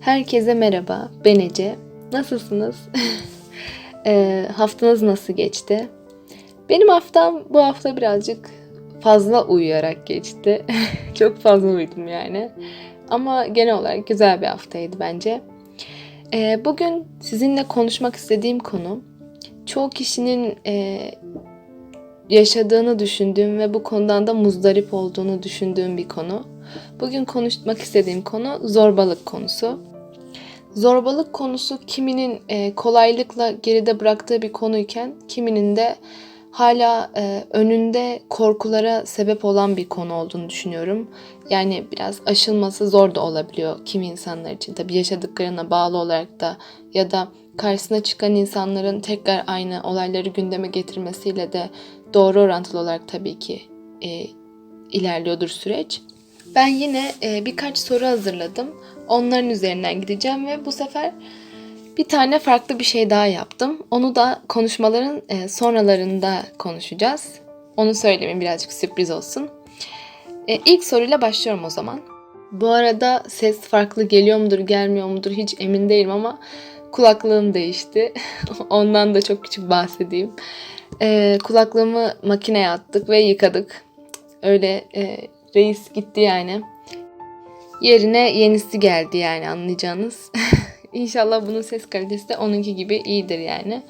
Herkese merhaba, ben Ece. Nasılsınız? Eee, haftanız nasıl geçti? Benim haftam bu hafta birazcık fazla uyuyarak geçti. Çok fazla uyudum yani. Ama genel olarak güzel bir haftaydı bence. Eee, bugün sizinle konuşmak istediğim konu çoğu kişinin eee, yaşadığını düşündüğüm ve bu konudan da muzdarip olduğunu düşündüğüm bir konu. Bugün konuşmak istediğim konu zorbalık konusu. Zorbalık konusu kiminin e, kolaylıkla geride bıraktığı bir konuyken kiminin de hala e, önünde korkulara sebep olan bir konu olduğunu düşünüyorum. Yani biraz aşılması zor da olabiliyor kimi insanlar için. Tabii yaşadıklarına bağlı olarak da ya da karşısına çıkan insanların tekrar aynı olayları gündeme getirmesiyle de doğru orantılı olarak tabii ki e, ilerliyordur süreç. Ben yine e, birkaç soru hazırladım. Onların üzerinden gideceğim ve bu sefer bir tane farklı bir şey daha yaptım. Onu da konuşmaların e, sonralarında konuşacağız. Onu söylemeyeyim birazcık sürpriz olsun. E, ilk soruyla başlıyorum o zaman. Bu arada ses farklı geliyor mudur gelmiyor mudur hiç emin değilim ama kulaklığım değişti. Ondan da çok küçük bahsedeyim. E, kulaklığımı makineye attık ve yıkadık. Öyle e, reis gitti yani. Yerine yenisi geldi yani anlayacağınız. İnşallah bunun ses kalitesi de onunki gibi iyidir yani.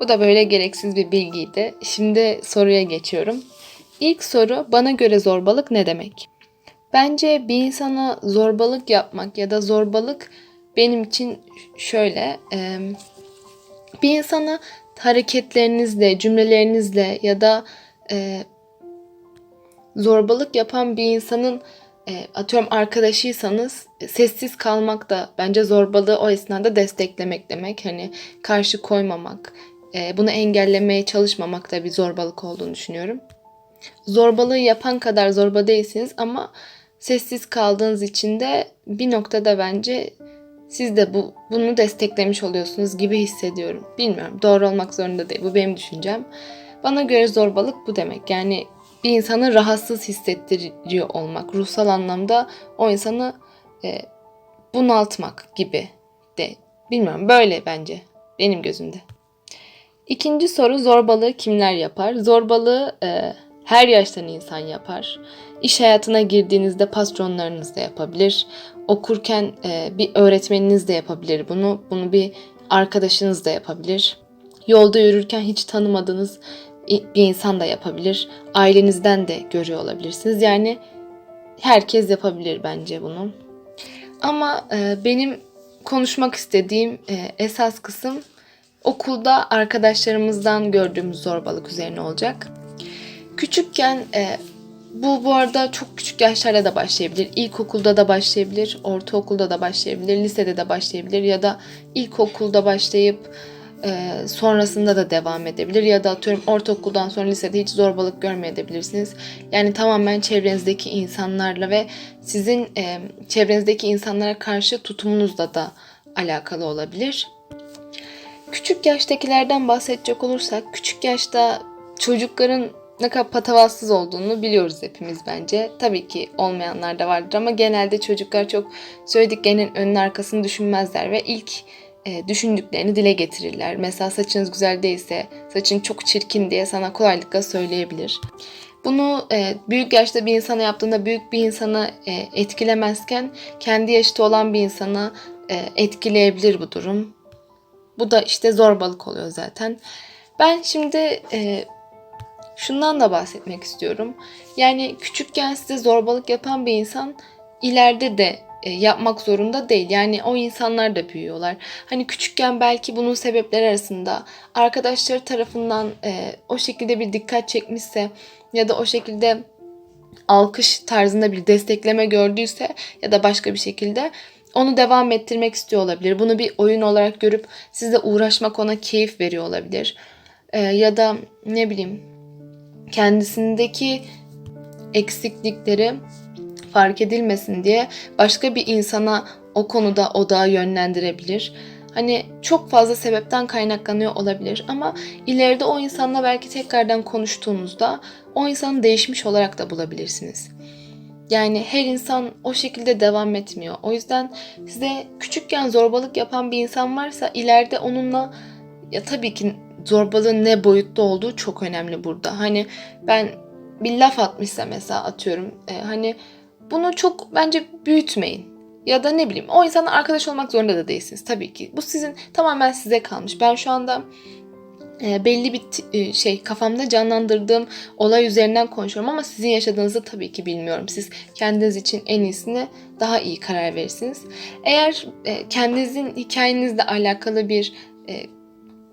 Bu da böyle gereksiz bir bilgiydi. Şimdi soruya geçiyorum. İlk soru bana göre zorbalık ne demek? Bence bir insana zorbalık yapmak ya da zorbalık benim için şöyle bir insana hareketlerinizle, cümlelerinizle ya da zorbalık yapan bir insanın e, atıyorum arkadaşıysanız e, sessiz kalmak da bence zorbalığı o esnada desteklemek demek. Hani karşı koymamak, e, bunu engellemeye çalışmamak da bir zorbalık olduğunu düşünüyorum. Zorbalığı yapan kadar zorba değilsiniz ama sessiz kaldığınız için de bir noktada bence siz de bu bunu desteklemiş oluyorsunuz gibi hissediyorum. Bilmiyorum. Doğru olmak zorunda değil. Bu benim düşüncem. Bana göre zorbalık bu demek. Yani bir insanı rahatsız hissettiriyor olmak. Ruhsal anlamda o insanı e, bunaltmak gibi de. Bilmiyorum böyle bence benim gözümde. İkinci soru zorbalığı kimler yapar? Zorbalığı e, her yaştan insan yapar. İş hayatına girdiğinizde patronlarınız da yapabilir. Okurken e, bir öğretmeniniz de yapabilir bunu. Bunu bir arkadaşınız da yapabilir. Yolda yürürken hiç tanımadığınız bir insan da yapabilir. Ailenizden de görüyor olabilirsiniz. Yani herkes yapabilir bence bunu. Ama e, benim konuşmak istediğim e, esas kısım okulda arkadaşlarımızdan gördüğümüz zorbalık üzerine olacak. Küçükken e, bu bu arada çok küçük yaşlarda da başlayabilir. İlkokulda da başlayabilir, ortaokulda da başlayabilir, lisede de başlayabilir ya da ilkokulda başlayıp e, sonrasında da devam edebilir ya da atıyorum ortaokuldan sonra lisede hiç zorbalık görmeyebilirsiniz. Yani tamamen çevrenizdeki insanlarla ve sizin e, çevrenizdeki insanlara karşı tutumunuzla da alakalı olabilir. Küçük yaştakilerden bahsedecek olursak küçük yaşta çocukların ne kadar patavatsız olduğunu biliyoruz hepimiz bence. Tabii ki olmayanlar da vardır ama genelde çocuklar çok söylediklerinin önün arkasını düşünmezler ve ilk e, düşündüklerini dile getirirler. Mesela saçınız güzel değilse saçın çok çirkin diye sana kolaylıkla söyleyebilir. Bunu e, büyük yaşta bir insana yaptığında büyük bir insana e, etkilemezken kendi yaşta olan bir insana etkileyebilir bu durum. Bu da işte zorbalık oluyor zaten. Ben şimdi şundan da bahsetmek istiyorum. Yani küçükken size zorbalık yapan bir insan ileride de yapmak zorunda değil. Yani o insanlar da büyüyorlar. Hani küçükken belki bunun sebepleri arasında arkadaşları tarafından e, o şekilde bir dikkat çekmişse ya da o şekilde alkış tarzında bir destekleme gördüyse ya da başka bir şekilde onu devam ettirmek istiyor olabilir. Bunu bir oyun olarak görüp sizle uğraşmak ona keyif veriyor olabilir. E, ya da ne bileyim kendisindeki eksiklikleri fark edilmesin diye başka bir insana o konuda odağı yönlendirebilir. Hani çok fazla sebepten kaynaklanıyor olabilir ama ileride o insanla belki tekrardan konuştuğunuzda o insanı değişmiş olarak da bulabilirsiniz. Yani her insan o şekilde devam etmiyor. O yüzden size küçükken zorbalık yapan bir insan varsa ileride onunla ya tabii ki zorbalığın ne boyutta olduğu çok önemli burada. Hani ben bir laf atmışsa mesela atıyorum e, hani bunu çok bence büyütmeyin. Ya da ne bileyim o insanla arkadaş olmak zorunda da değilsiniz tabii ki. Bu sizin tamamen size kalmış. Ben şu anda e, belli bir e, şey kafamda canlandırdığım olay üzerinden konuşuyorum ama sizin yaşadığınızı tabii ki bilmiyorum. Siz kendiniz için en iyisini daha iyi karar verirsiniz. Eğer e, kendinizin hikayenizle alakalı bir e,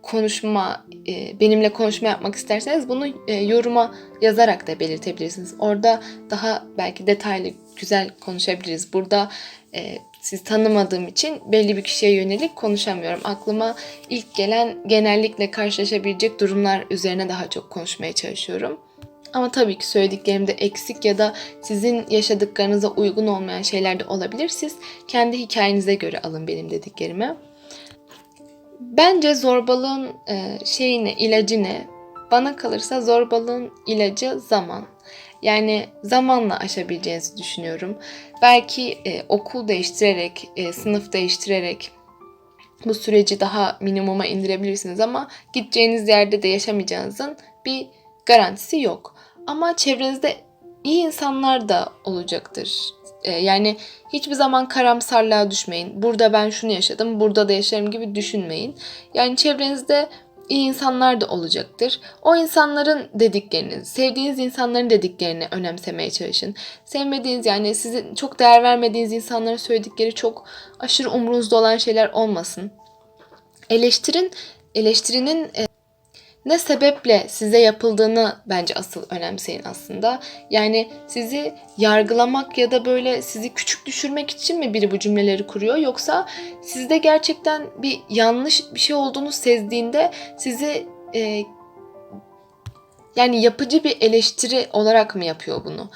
konuşma, e, benimle konuşma yapmak isterseniz bunu e, yoruma yazarak da belirtebilirsiniz. Orada daha belki detaylı, güzel konuşabiliriz. Burada e, siz tanımadığım için belli bir kişiye yönelik konuşamıyorum. Aklıma ilk gelen genellikle karşılaşabilecek durumlar üzerine daha çok konuşmaya çalışıyorum. Ama tabii ki söylediklerimde eksik ya da sizin yaşadıklarınıza uygun olmayan şeyler de olabilir. Siz kendi hikayenize göre alın benim dediklerimi. Bence zorbalığın e, şeyi ne, ilacı ne? Bana kalırsa zorbalığın ilacı zaman. Yani zamanla aşabileceğinizi düşünüyorum. Belki e, okul değiştirerek, e, sınıf değiştirerek bu süreci daha minimuma indirebilirsiniz ama gideceğiniz yerde de yaşamayacağınızın bir garantisi yok. Ama çevrenizde iyi insanlar da olacaktır. E, yani hiçbir zaman karamsarlığa düşmeyin. Burada ben şunu yaşadım, burada da yaşarım gibi düşünmeyin. Yani çevrenizde iyi insanlar da olacaktır. O insanların dediklerini, sevdiğiniz insanların dediklerini önemsemeye çalışın. Sevmediğiniz yani sizin çok değer vermediğiniz insanların söyledikleri çok aşırı umrunuzda olan şeyler olmasın. Eleştirin, eleştirinin e, ne sebeple size yapıldığını bence asıl önemseyin aslında. Yani sizi yargılamak ya da böyle sizi küçük düşürmek için mi biri bu cümleleri kuruyor yoksa sizde gerçekten bir yanlış bir şey olduğunu sezdiğinde sizi e, yani yapıcı bir eleştiri olarak mı yapıyor bunu?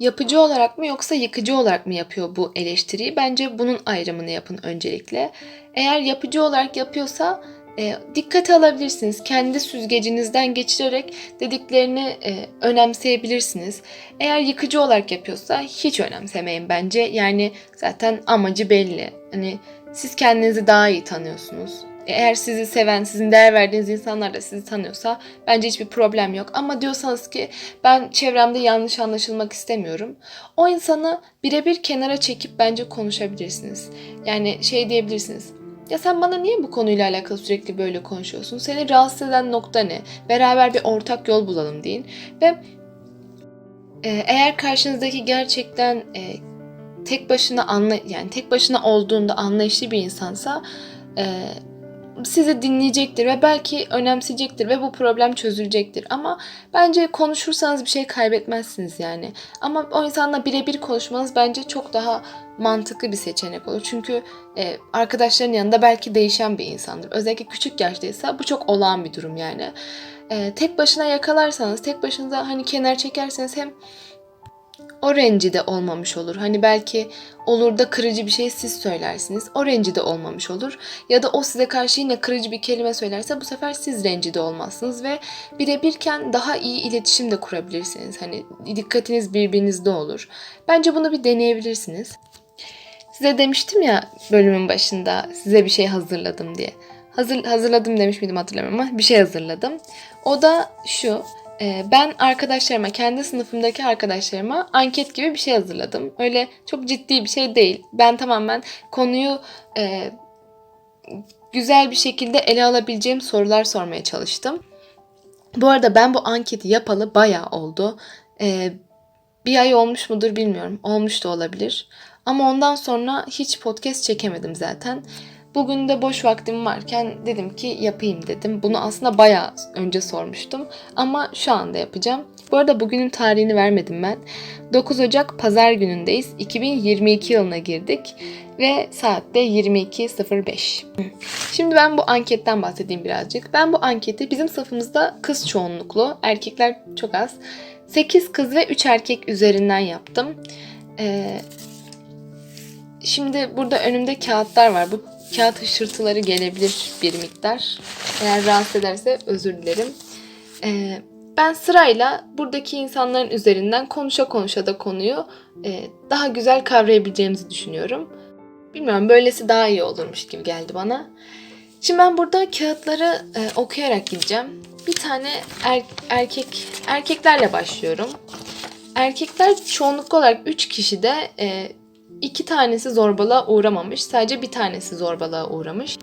Yapıcı olarak mı yoksa yıkıcı olarak mı yapıyor bu eleştiriyi? Bence bunun ayrımını yapın öncelikle. Eğer yapıcı olarak yapıyorsa e, dikkate alabilirsiniz. Kendi süzgecinizden geçirerek dediklerini e, önemseyebilirsiniz. Eğer yıkıcı olarak yapıyorsa hiç önemsemeyin bence. Yani zaten amacı belli. Hani siz kendinizi daha iyi tanıyorsunuz. Eğer sizi seven, sizin değer verdiğiniz insanlar da sizi tanıyorsa bence hiçbir problem yok. Ama diyorsanız ki ben çevremde yanlış anlaşılmak istemiyorum. O insanı birebir kenara çekip bence konuşabilirsiniz. Yani şey diyebilirsiniz. Ya sen bana niye bu konuyla alakalı sürekli böyle konuşuyorsun? Seni rahatsız eden nokta ne? Beraber bir ortak yol bulalım deyin. Ve e, eğer karşınızdaki gerçekten e, tek başına anla yani tek başına olduğunda anlayışlı bir insansa e, sizi dinleyecektir ve belki önemseyecektir ve bu problem çözülecektir. Ama bence konuşursanız bir şey kaybetmezsiniz yani. Ama o insanla birebir konuşmanız bence çok daha mantıklı bir seçenek olur. Çünkü e, arkadaşların yanında belki değişen bir insandır. Özellikle küçük yaştaysa bu çok olağan bir durum yani. E, tek başına yakalarsanız, tek başınıza hani kenar çekerseniz hem o rencide olmamış olur. Hani belki olur da kırıcı bir şey siz söylersiniz. O rencide olmamış olur. Ya da o size karşı yine kırıcı bir kelime söylerse bu sefer siz rencide olmazsınız ve birebirken daha iyi iletişim de kurabilirsiniz. Hani dikkatiniz birbirinizde olur. Bence bunu bir deneyebilirsiniz. Size demiştim ya bölümün başında size bir şey hazırladım diye. Hazır, hazırladım demiş miydim hatırlamıyorum ama bir şey hazırladım. O da şu. E, Ben arkadaşlarıma, kendi sınıfımdaki arkadaşlarıma anket gibi bir şey hazırladım. Öyle çok ciddi bir şey değil. Ben tamamen konuyu e, güzel bir şekilde ele alabileceğim sorular sormaya çalıştım. Bu arada ben bu anketi yapalı bayağı oldu. E, bir ay olmuş mudur bilmiyorum. Olmuş da olabilir. Ama ondan sonra hiç podcast çekemedim zaten. Bugün de boş vaktim varken dedim ki yapayım dedim. Bunu aslında bayağı önce sormuştum ama şu anda yapacağım. Bu arada bugünün tarihini vermedim ben. 9 Ocak pazar günündeyiz. 2022 yılına girdik ve saatte 22.05. Şimdi ben bu anketten bahsedeyim birazcık. Ben bu anketi bizim sınıfımızda kız çoğunluklu, erkekler çok az. 8 kız ve 3 erkek üzerinden yaptım. Ee, Şimdi burada önümde kağıtlar var. Bu kağıt hışırtıları gelebilir bir miktar. Eğer rahatsız ederse özür dilerim. Ee, ben sırayla buradaki insanların üzerinden konuşa konuşa da konuyu e, daha güzel kavrayabileceğimizi düşünüyorum. Bilmiyorum böylesi daha iyi olurmuş gibi geldi bana. Şimdi ben burada kağıtları e, okuyarak gideceğim. Bir tane er- erkek erkeklerle başlıyorum. Erkekler çoğunlukla olarak 3 kişi de e, iki tanesi zorbalığa uğramamış. Sadece bir tanesi zorbalığa uğramış.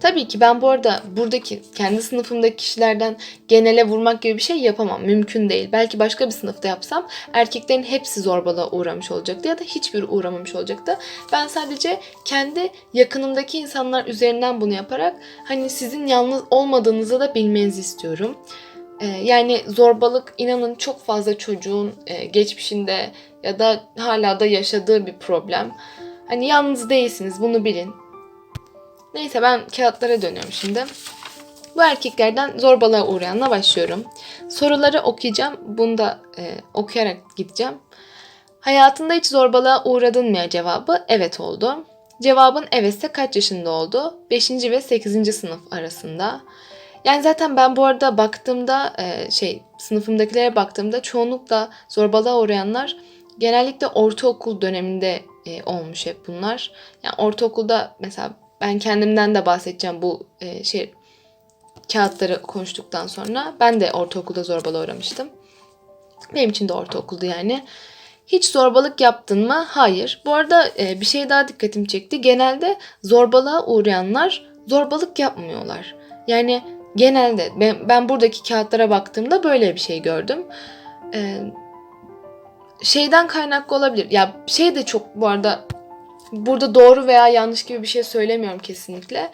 Tabii ki ben bu arada buradaki kendi sınıfımdaki kişilerden genele vurmak gibi bir şey yapamam. Mümkün değil. Belki başka bir sınıfta yapsam erkeklerin hepsi zorbalığa uğramış olacaktı ya da hiçbir uğramamış olacaktı. Ben sadece kendi yakınımdaki insanlar üzerinden bunu yaparak hani sizin yalnız olmadığınızı da bilmenizi istiyorum. Ee, yani zorbalık inanın çok fazla çocuğun e, geçmişinde ya da hala da yaşadığı bir problem. Hani yalnız değilsiniz bunu bilin. Neyse ben kağıtlara dönüyorum şimdi. Bu erkeklerden zorbalığa uğrayanla başlıyorum. Soruları okuyacağım. Bunu da e, okuyarak gideceğim. Hayatında hiç zorbalığa uğradın mı cevabı evet oldu. Cevabın evetse kaç yaşında oldu? 5. ve 8. sınıf arasında. Yani zaten ben bu arada baktığımda e, şey sınıfımdakilere baktığımda çoğunlukla zorbalığa uğrayanlar genellikle ortaokul döneminde e, olmuş hep bunlar. Yani ortaokulda mesela ben kendimden de bahsedeceğim bu e, şey kağıtları konuştuktan sonra. Ben de ortaokulda zorbalığa uğramıştım. Benim için de ortaokuldu yani. Hiç zorbalık yaptın mı? Hayır. Bu arada bir şey daha dikkatimi çekti. Genelde zorbalığa uğrayanlar zorbalık yapmıyorlar. Yani genelde ben, ben buradaki kağıtlara baktığımda böyle bir şey gördüm. E, şeyden kaynaklı olabilir. Ya şey de çok bu arada burada doğru veya yanlış gibi bir şey söylemiyorum kesinlikle.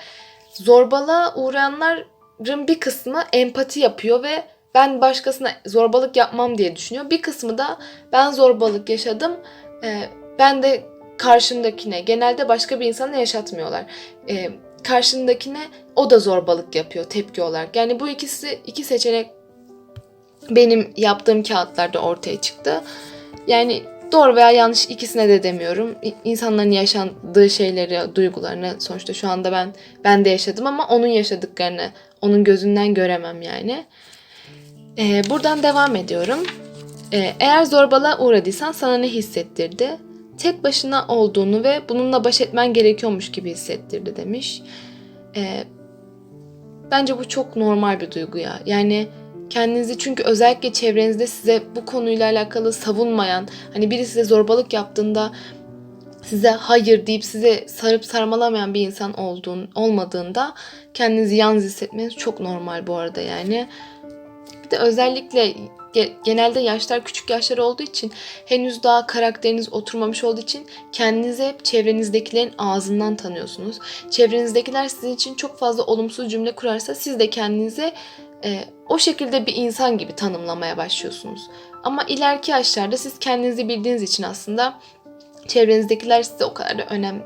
Zorbalığa uğrayanların bir kısmı empati yapıyor ve ben başkasına zorbalık yapmam diye düşünüyor. Bir kısmı da ben zorbalık yaşadım. e, ben de karşımdakine genelde başka bir insana yaşatmıyorlar. E, karşındakine o da zorbalık yapıyor tepki olarak. Yani bu ikisi iki seçenek benim yaptığım kağıtlarda ortaya çıktı. Yani doğru veya yanlış ikisine de demiyorum. İnsanların yaşandığı şeyleri, duygularını sonuçta şu anda ben ben de yaşadım ama onun yaşadıklarını onun gözünden göremem yani. Ee, buradan devam ediyorum. Ee, eğer zorbalığa uğradıysan sana ne hissettirdi? Tek başına olduğunu ve bununla baş etmen gerekiyormuş gibi hissettirdi demiş. Ee, bence bu çok normal bir duygu ya. Yani kendinizi çünkü özellikle çevrenizde size bu konuyla alakalı savunmayan, hani biri size zorbalık yaptığında size hayır deyip size sarıp sarmalamayan bir insan olduğun olmadığında kendinizi yalnız hissetmeniz çok normal bu arada yani. Bir de özellikle ge- genelde yaşlar küçük yaşlar olduğu için henüz daha karakteriniz oturmamış olduğu için kendinizi hep çevrenizdekilerin ağzından tanıyorsunuz. Çevrenizdekiler sizin için çok fazla olumsuz cümle kurarsa siz de kendinizi e, o şekilde bir insan gibi tanımlamaya başlıyorsunuz. Ama ileriki yaşlarda siz kendinizi bildiğiniz için aslında çevrenizdekiler size o kadar da önem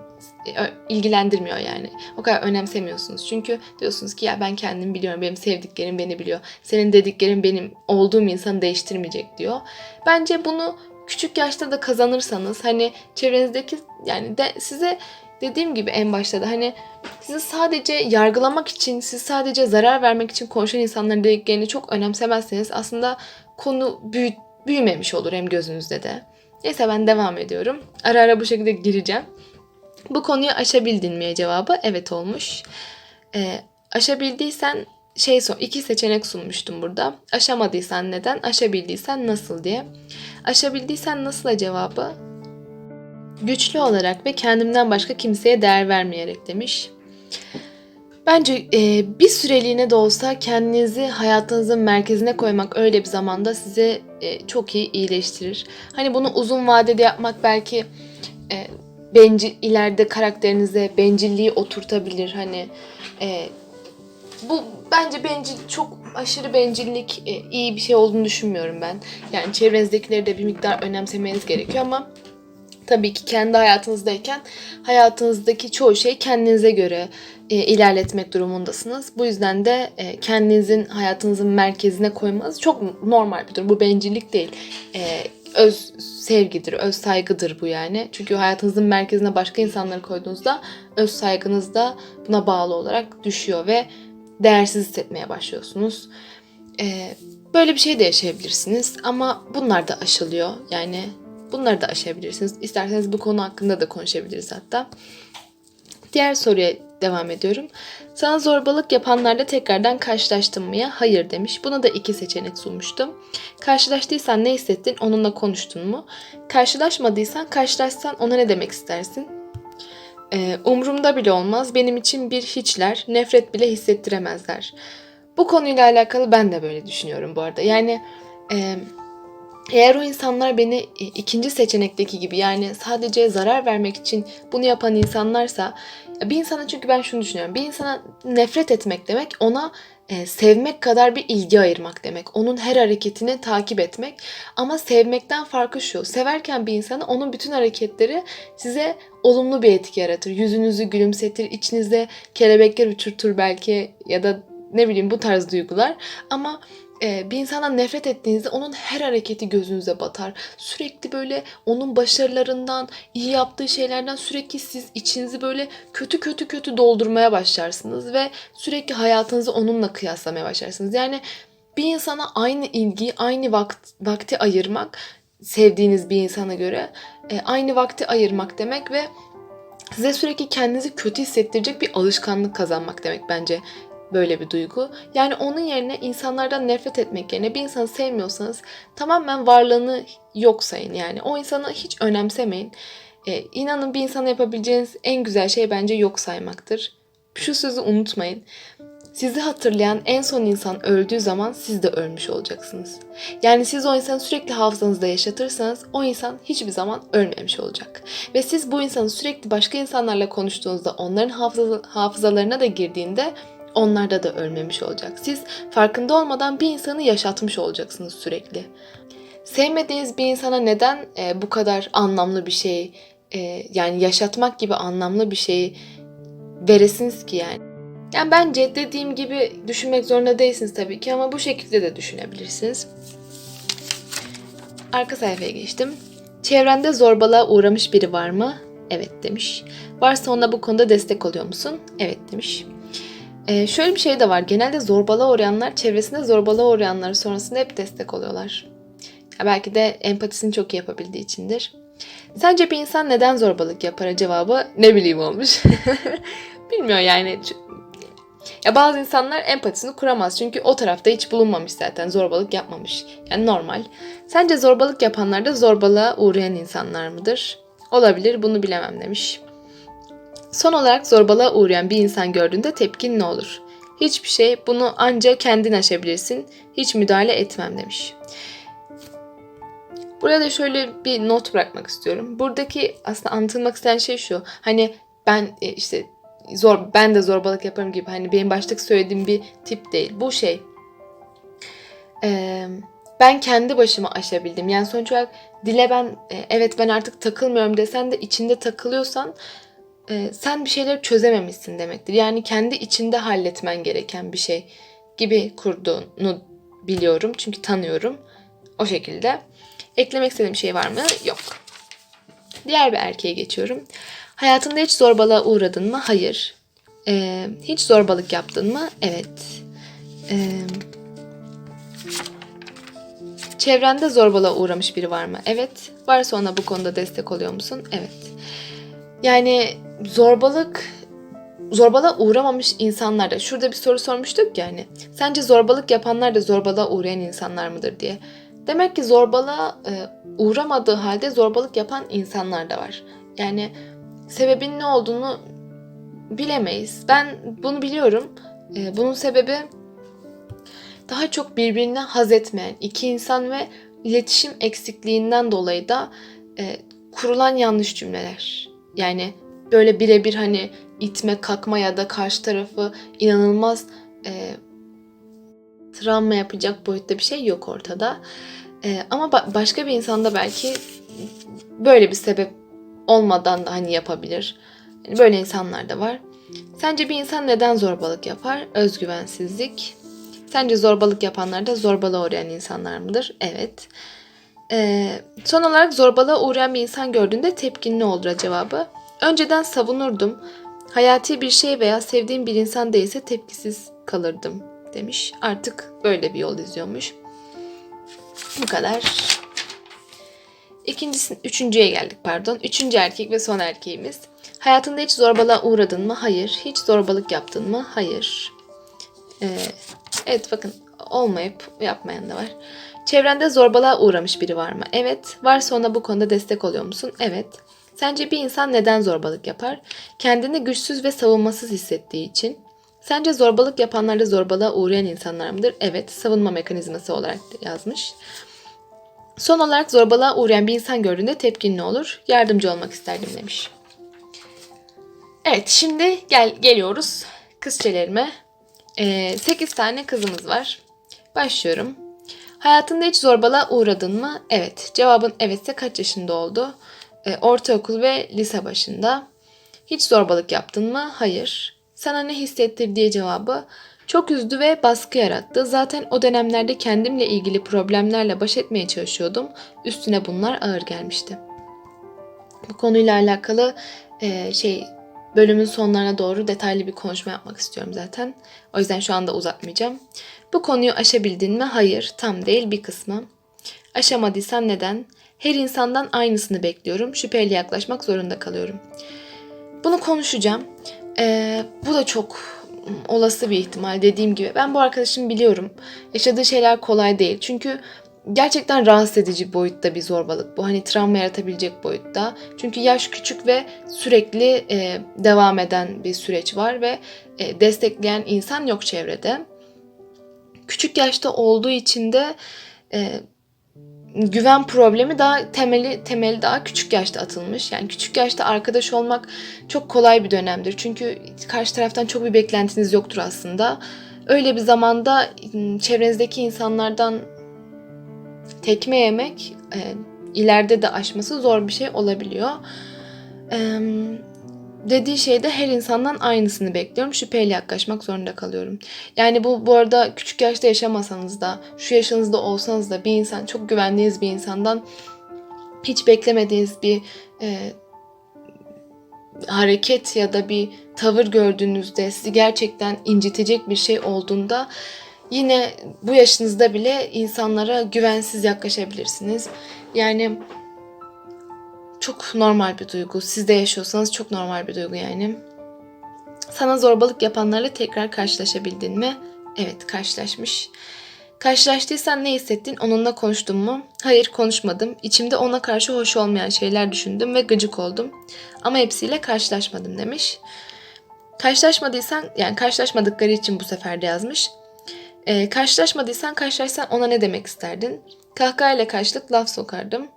ilgilendirmiyor yani. O kadar önemsemiyorsunuz. Çünkü diyorsunuz ki ya ben kendimi biliyorum. Benim sevdiklerim beni biliyor. Senin dediklerin benim olduğum insanı değiştirmeyecek diyor. Bence bunu küçük yaşta da kazanırsanız hani çevrenizdeki yani de size dediğim gibi en başta da hani sizi sadece yargılamak için, sizi sadece zarar vermek için konuşan insanların dediklerini çok önemsemezseniz aslında konu büyü- büyümemiş olur hem gözünüzde de. Neyse ben devam ediyorum. Ara ara bu şekilde gireceğim. Bu konuyu aşabildin mi cevabı evet olmuş. Ee, aşabildiysen şey son iki seçenek sunmuştum burada. Aşamadıysan neden, aşabildiysen nasıl diye. Aşabildiysen nasıl cevabı? Güçlü olarak ve kendimden başka kimseye değer vermeyerek demiş. Bence e, bir süreliğine de olsa kendinizi hayatınızın merkezine koymak öyle bir zamanda sizi e, çok iyi iyileştirir. Hani bunu uzun vadede yapmak belki e, bencil ileride karakterinize bencilliği oturtabilir. Hani e, bu bence bencil çok aşırı bencillik e, iyi bir şey olduğunu düşünmüyorum ben. Yani çevrenizdekileri de bir miktar önemsemeniz gerekiyor ama tabii ki kendi hayatınızdayken hayatınızdaki çoğu şey kendinize göre e, ilerletmek durumundasınız. Bu yüzden de e, kendinizin hayatınızın merkezine koymanız çok normal bir durum. Bu bencillik değil. E, öz sevgidir, öz saygıdır bu yani. Çünkü hayatınızın merkezine başka insanları koyduğunuzda öz saygınız da buna bağlı olarak düşüyor ve değersiz hissetmeye başlıyorsunuz. E, Böyle bir şey de yaşayabilirsiniz ama bunlar da aşılıyor. Yani bunları da aşabilirsiniz. İsterseniz bu konu hakkında da konuşabiliriz hatta. Diğer soruya devam ediyorum. Sana zorbalık yapanlarla tekrardan karşılaştın mı ya? Hayır demiş. Buna da iki seçenek sunmuştum. Karşılaştıysan ne hissettin? Onunla konuştun mu? Karşılaşmadıysan, karşılaşsan ona ne demek istersin? Ee, umurumda bile olmaz. Benim için bir hiçler, nefret bile hissettiremezler. Bu konuyla alakalı ben de böyle düşünüyorum bu arada. Yani e, eğer o insanlar beni ikinci seçenekteki gibi yani sadece zarar vermek için bunu yapan insanlarsa bir insana çünkü ben şunu düşünüyorum. Bir insana nefret etmek demek ona e, sevmek kadar bir ilgi ayırmak demek. Onun her hareketini takip etmek. Ama sevmekten farkı şu. Severken bir insanı onun bütün hareketleri size olumlu bir etki yaratır. Yüzünüzü gülümsetir, içinizde kelebekler uçurtur belki ya da ne bileyim bu tarz duygular. Ama bir insandan nefret ettiğinizde onun her hareketi gözünüze batar. Sürekli böyle onun başarılarından, iyi yaptığı şeylerden sürekli siz içinizi böyle kötü kötü kötü doldurmaya başlarsınız ve sürekli hayatınızı onunla kıyaslamaya başlarsınız. Yani bir insana aynı ilgi, aynı vakt, vakti ayırmak sevdiğiniz bir insana göre e, aynı vakti ayırmak demek ve size sürekli kendinizi kötü hissettirecek bir alışkanlık kazanmak demek bence böyle bir duygu. Yani onun yerine insanlardan nefret etmek yerine bir insanı sevmiyorsanız tamamen varlığını yok sayın. Yani o insanı hiç önemsemeyin. Ee, inanın bir insana yapabileceğiniz en güzel şey bence yok saymaktır. Şu sözü unutmayın. Sizi hatırlayan en son insan öldüğü zaman siz de ölmüş olacaksınız. Yani siz o insanı sürekli hafızanızda yaşatırsanız o insan hiçbir zaman ölmemiş olacak. Ve siz bu insanı sürekli başka insanlarla konuştuğunuzda onların hafıza, hafızalarına da girdiğinde onlarda da ölmemiş olacak. Siz farkında olmadan bir insanı yaşatmış olacaksınız sürekli. Sevmediğiniz bir insana neden e, bu kadar anlamlı bir şey, e, yani yaşatmak gibi anlamlı bir şeyi veresiniz ki yani? Yani bence dediğim gibi düşünmek zorunda değilsiniz tabii ki ama bu şekilde de düşünebilirsiniz. Arka sayfaya geçtim. Çevrende zorbalığa uğramış biri var mı? Evet demiş. Varsa ona bu konuda destek oluyor musun? Evet demiş. Ee, şöyle bir şey de var. Genelde zorbalığa uğrayanlar çevresinde zorbalığa uğrayanlar sonrasında hep destek oluyorlar. Ya belki de empatisini çok iyi yapabildiği içindir. Sence bir insan neden zorbalık yapar? Cevabı ne bileyim olmuş. Bilmiyor yani. Ya bazı insanlar empatisini kuramaz çünkü o tarafta hiç bulunmamış zaten zorbalık yapmamış. Yani normal. Sence zorbalık yapanlar da zorbalığa uğrayan insanlar mıdır? Olabilir bunu bilemem demiş. Son olarak zorbalığa uğrayan bir insan gördüğünde tepkin ne olur? Hiçbir şey bunu ancak kendin aşabilirsin. Hiç müdahale etmem demiş. Buraya da şöyle bir not bırakmak istiyorum. Buradaki aslında anlatılmak istenen şey şu. Hani ben e, işte zor ben de zorbalık yaparım gibi hani benim baştaki söylediğim bir tip değil. Bu şey e, ben kendi başıma aşabildim. Yani sonuç olarak dile ben e, evet ben artık takılmıyorum desen de içinde takılıyorsan e, sen bir şeyleri çözememişsin demektir. Yani kendi içinde halletmen gereken bir şey gibi kurduğunu biliyorum. Çünkü tanıyorum. O şekilde. Eklemek istediğim şey var mı? Yok. Diğer bir erkeğe geçiyorum. Hayatında hiç zorbalığa uğradın mı? Hayır. Ee, hiç zorbalık yaptın mı? Evet. Ee, çevrende zorbalığa uğramış biri var mı? Evet. Varsa ona bu konuda destek oluyor musun? Evet. Yani zorbalık zorbalığa uğramamış insanlar da şurada bir soru sormuştuk yani. Sence zorbalık yapanlar da zorbalığa uğrayan insanlar mıdır diye. Demek ki zorbalığa e, uğramadığı halde zorbalık yapan insanlar da var. Yani sebebin ne olduğunu bilemeyiz. Ben bunu biliyorum. E, bunun sebebi daha çok birbirine haz etmeyen iki insan ve iletişim eksikliğinden dolayı da e, kurulan yanlış cümleler. Yani böyle birebir hani itme, kakma ya da karşı tarafı inanılmaz e, travma yapacak boyutta bir şey yok ortada. E, ama ba- başka bir insanda belki böyle bir sebep olmadan da hani yapabilir. Yani böyle insanlar da var. Sence bir insan neden zorbalık yapar? Özgüvensizlik. Sence zorbalık yapanlar da zorbalığa uğrayan insanlar mıdır? Evet. Ee, son olarak zorbalığa uğrayan bir insan gördüğünde tepkin ne olur cevabı? Önceden savunurdum. Hayati bir şey veya sevdiğim bir insan değilse tepkisiz kalırdım demiş. Artık böyle bir yol izliyormuş. Bu kadar. İkincisi, üçüncüye geldik pardon. Üçüncü erkek ve son erkeğimiz. Hayatında hiç zorbalığa uğradın mı? Hayır. Hiç zorbalık yaptın mı? Hayır. Ee, evet bakın olmayıp yapmayan da var. Çevrende zorbalığa uğramış biri var mı? Evet. Varsa ona bu konuda destek oluyor musun? Evet. Sence bir insan neden zorbalık yapar? Kendini güçsüz ve savunmasız hissettiği için. Sence zorbalık yapanlar da zorbalığa uğrayan insanlar mıdır? Evet. Savunma mekanizması olarak yazmış. Son olarak zorbalığa uğrayan bir insan gördüğünde tepkin ne olur? Yardımcı olmak isterdim demiş. Evet şimdi gel geliyoruz kızçelerime. Ee, 8 tane kızımız var. Başlıyorum. Hayatında hiç zorbalığa uğradın mı? Evet. Cevabın evetse kaç yaşında oldu? Ee, ortaokul ve lise başında. Hiç zorbalık yaptın mı? Hayır. Sana ne hissettirdiği cevabı çok üzdü ve baskı yarattı. Zaten o dönemlerde kendimle ilgili problemlerle baş etmeye çalışıyordum. Üstüne bunlar ağır gelmişti. Bu konuyla alakalı e, şey bölümün sonlarına doğru detaylı bir konuşma yapmak istiyorum zaten. O yüzden şu anda uzatmayacağım. Bu konuyu aşabildin mi? Hayır, tam değil bir kısmı. Aşamadıysan neden? Her insandan aynısını bekliyorum. Şüpheyle yaklaşmak zorunda kalıyorum. Bunu konuşacağım. Ee, bu da çok olası bir ihtimal dediğim gibi. Ben bu arkadaşımı biliyorum. Yaşadığı şeyler kolay değil. Çünkü gerçekten rahatsız edici boyutta bir zorbalık bu. Hani travma yaratabilecek boyutta. Çünkü yaş küçük ve sürekli e, devam eden bir süreç var ve e, destekleyen insan yok çevrede. Küçük yaşta olduğu için de e, güven problemi daha temeli temeli daha küçük yaşta atılmış. Yani küçük yaşta arkadaş olmak çok kolay bir dönemdir. Çünkü karşı taraftan çok bir beklentiniz yoktur aslında. Öyle bir zamanda ıı, çevrenizdeki insanlardan tekme yemek e, ileride de aşması zor bir şey olabiliyor. E, dediği şeyde her insandan aynısını bekliyorum. Şüpheyle yaklaşmak zorunda kalıyorum. Yani bu bu arada küçük yaşta yaşamasanız da, şu yaşınızda olsanız da bir insan, çok güvendiğiniz bir insandan hiç beklemediğiniz bir e, hareket ya da bir tavır gördüğünüzde sizi gerçekten incitecek bir şey olduğunda yine bu yaşınızda bile insanlara güvensiz yaklaşabilirsiniz. Yani çok normal bir duygu. Siz de yaşıyorsanız çok normal bir duygu yani. Sana zorbalık yapanlarla tekrar karşılaşabildin mi? Evet, karşılaşmış. Karşılaştıysan ne hissettin? Onunla konuştun mu? Hayır, konuşmadım. İçimde ona karşı hoş olmayan şeyler düşündüm ve gıcık oldum. Ama hepsiyle karşılaşmadım demiş. Karşılaşmadıysan, yani karşılaşmadıkları için bu sefer de yazmış. Ee, karşılaşmadıysan karşılaşsan ona ne demek isterdin? Kahkahayla karşılık laf sokardım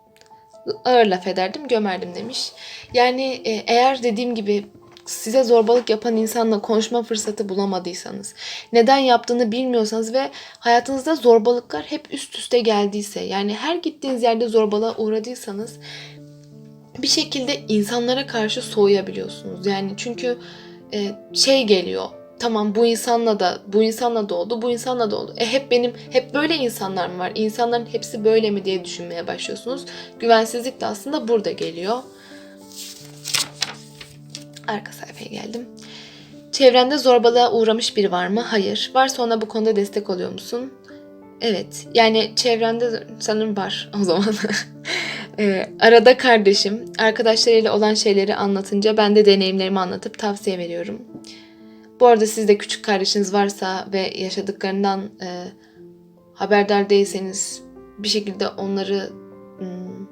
ağır laf ederdim, gömerdim demiş. Yani e, eğer dediğim gibi size zorbalık yapan insanla konuşma fırsatı bulamadıysanız, neden yaptığını bilmiyorsanız ve hayatınızda zorbalıklar hep üst üste geldiyse, yani her gittiğiniz yerde zorbalığa uğradıysanız bir şekilde insanlara karşı soğuyabiliyorsunuz. Yani çünkü e, şey geliyor, tamam bu insanla da bu insanla da oldu, bu insanla da oldu. E hep benim hep böyle insanlar mı var? İnsanların hepsi böyle mi diye düşünmeye başlıyorsunuz. Güvensizlik de aslında burada geliyor. Arka sayfaya geldim. Çevrende zorbalığa uğramış biri var mı? Hayır. Varsa ona bu konuda destek oluyor musun? Evet. Yani çevrende sanırım var o zaman. ee, arada kardeşim arkadaşlarıyla olan şeyleri anlatınca ben de deneyimlerimi anlatıp tavsiye veriyorum. Bu arada sizde küçük kardeşiniz varsa ve yaşadıklarından e, haberdar değilseniz bir şekilde onları hmm,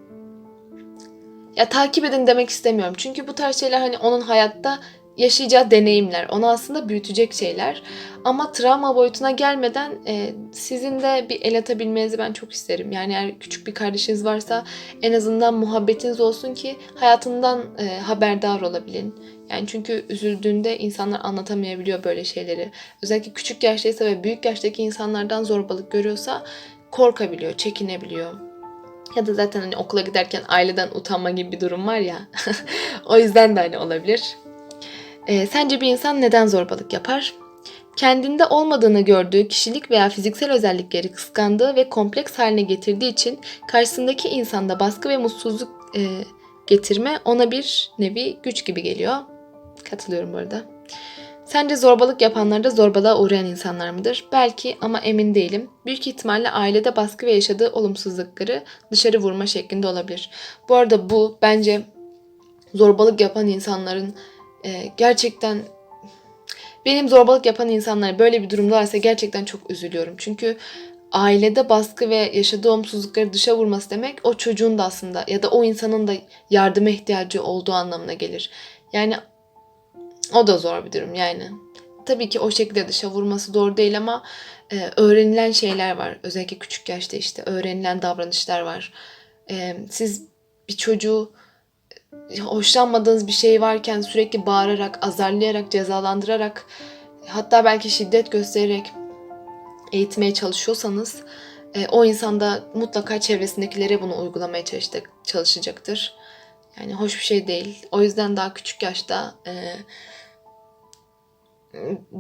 ya takip edin demek istemiyorum. Çünkü bu tarz şeyler hani onun hayatta yaşayacağı deneyimler. Onu aslında büyütecek şeyler. Ama travma boyutuna gelmeden e, sizin de bir el atabilmenizi ben çok isterim. Yani eğer küçük bir kardeşiniz varsa en azından muhabbetiniz olsun ki hayatından e, haberdar olabilin. Yani çünkü üzüldüğünde insanlar anlatamayabiliyor böyle şeyleri. Özellikle küçük yaştaysa ve büyük yaştaki insanlardan zorbalık görüyorsa korkabiliyor, çekinebiliyor. Ya da zaten hani okula giderken aileden utanma gibi bir durum var ya. o yüzden de hani olabilir. E, sence bir insan neden zorbalık yapar? Kendinde olmadığını gördüğü kişilik veya fiziksel özellikleri kıskandığı ve kompleks haline getirdiği için karşısındaki insanda baskı ve mutsuzluk e, getirme ona bir nevi güç gibi geliyor. Katılıyorum bu arada. Sence zorbalık yapanlar da zorbalığa uğrayan insanlar mıdır? Belki ama emin değilim. Büyük ihtimalle ailede baskı ve yaşadığı olumsuzlukları dışarı vurma şeklinde olabilir. Bu arada bu bence zorbalık yapan insanların e, gerçekten benim zorbalık yapan insanlar böyle bir durumda varsa gerçekten çok üzülüyorum. Çünkü ailede baskı ve yaşadığı olumsuzlukları dışa vurması demek o çocuğun da aslında ya da o insanın da yardıma ihtiyacı olduğu anlamına gelir. Yani o da zor bir durum yani. Tabii ki o şekilde dışa vurması doğru değil ama e, öğrenilen şeyler var. Özellikle küçük yaşta işte öğrenilen davranışlar var. E, siz bir çocuğu e, hoşlanmadığınız bir şey varken sürekli bağırarak, azarlayarak, cezalandırarak hatta belki şiddet göstererek eğitmeye çalışıyorsanız e, o insan da mutlaka çevresindekilere bunu uygulamaya çalışacak, çalışacaktır. Yani hoş bir şey değil. O yüzden daha küçük yaşta e,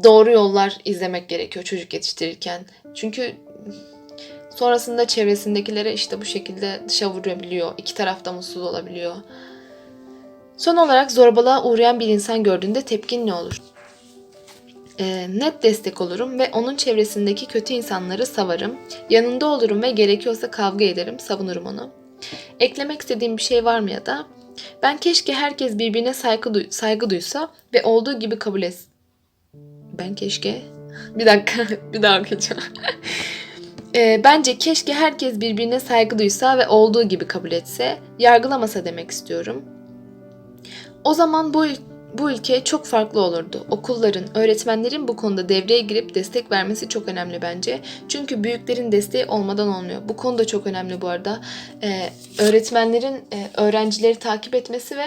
doğru yollar izlemek gerekiyor çocuk yetiştirirken. Çünkü sonrasında çevresindekilere işte bu şekilde dışa vurabiliyor. İki taraf da mutsuz olabiliyor. Son olarak zorbalığa uğrayan bir insan gördüğünde tepkin ne olur? Ee, net destek olurum ve onun çevresindeki kötü insanları savarım. Yanında olurum ve gerekiyorsa kavga ederim, savunurum onu. Eklemek istediğim bir şey var mı ya da? Ben keşke herkes birbirine saygı, duy- saygı duysa ve olduğu gibi kabul etsin. Ben keşke... Bir dakika, bir daha okuyacağım. Ee, bence keşke herkes birbirine saygı duysa ve olduğu gibi kabul etse, yargılamasa demek istiyorum. O zaman bu bu ülke çok farklı olurdu. Okulların, öğretmenlerin bu konuda devreye girip destek vermesi çok önemli bence. Çünkü büyüklerin desteği olmadan olmuyor. Bu konu da çok önemli bu arada. Ee, öğretmenlerin e, öğrencileri takip etmesi ve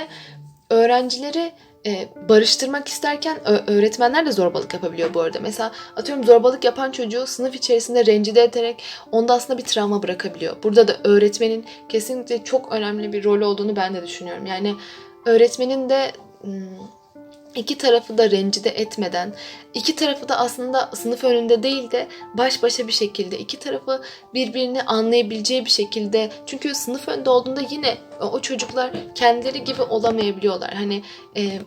öğrencileri e, barıştırmak isterken öğretmenler de zorbalık yapabiliyor bu arada. Mesela atıyorum zorbalık yapan çocuğu sınıf içerisinde rencide ederek onda aslında bir travma bırakabiliyor. Burada da öğretmenin kesinlikle çok önemli bir rol olduğunu ben de düşünüyorum. Yani öğretmenin de hmm, iki tarafı da rencide etmeden, iki tarafı da aslında sınıf önünde değil de baş başa bir şekilde, iki tarafı birbirini anlayabileceği bir şekilde. Çünkü sınıf önünde olduğunda yine o çocuklar kendileri gibi olamayabiliyorlar. Hani e,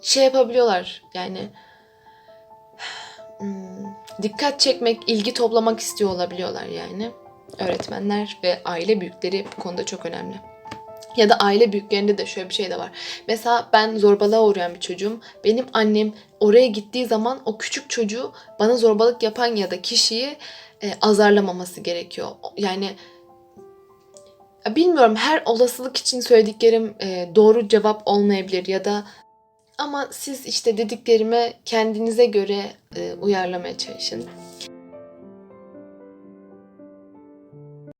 şey yapabiliyorlar yani hmm, dikkat çekmek, ilgi toplamak istiyor olabiliyorlar yani. Öğretmenler ve aile büyükleri bu konuda çok önemli. Ya da aile büyüklerinde de şöyle bir şey de var. Mesela ben zorbalığa uğrayan bir çocuğum. Benim annem oraya gittiği zaman o küçük çocuğu bana zorbalık yapan ya da kişiyi e, azarlamaması gerekiyor. Yani ya bilmiyorum her olasılık için söylediklerim e, doğru cevap olmayabilir ya da ama siz işte dediklerime kendinize göre e, uyarlamaya çalışın.